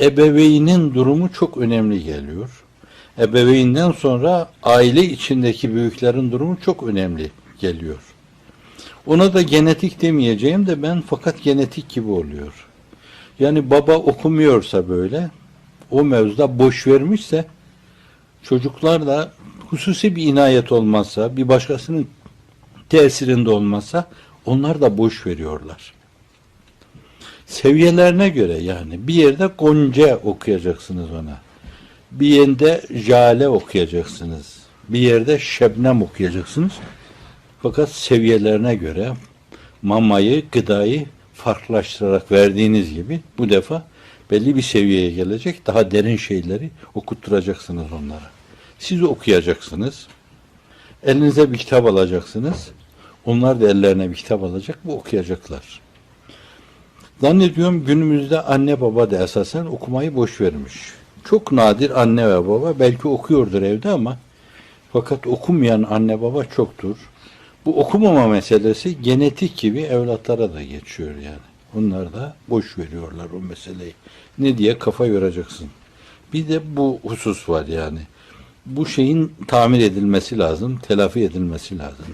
ebeveynin durumu çok önemli geliyor. Ebeveynden sonra aile içindeki büyüklerin durumu çok önemli geliyor. Ona da genetik demeyeceğim de ben fakat genetik gibi oluyor. Yani baba okumuyorsa böyle, o mevzuda boş vermişse, çocuklar da hususi bir inayet olmazsa, bir başkasının tesirinde olmazsa, onlar da boş veriyorlar. Seviyelerine göre yani bir yerde Gonca okuyacaksınız ona. Bir yerde Jale okuyacaksınız. Bir yerde Şebnem okuyacaksınız. Fakat seviyelerine göre mamayı, gıdayı farklılaştırarak verdiğiniz gibi bu defa belli bir seviyeye gelecek daha derin şeyleri okutturacaksınız onlara. Siz okuyacaksınız. Elinize bir kitap alacaksınız. Onlar da ellerine bir kitap alacak, bu okuyacaklar. Zannediyorum günümüzde anne baba da esasen okumayı boş vermiş. Çok nadir anne ve baba belki okuyordur evde ama fakat okumayan anne baba çoktur. Bu okumama meselesi genetik gibi evlatlara da geçiyor yani. Onlar da boş veriyorlar o meseleyi. Ne diye kafa yoracaksın. Bir de bu husus var yani. Bu şeyin tamir edilmesi lazım, telafi edilmesi lazım.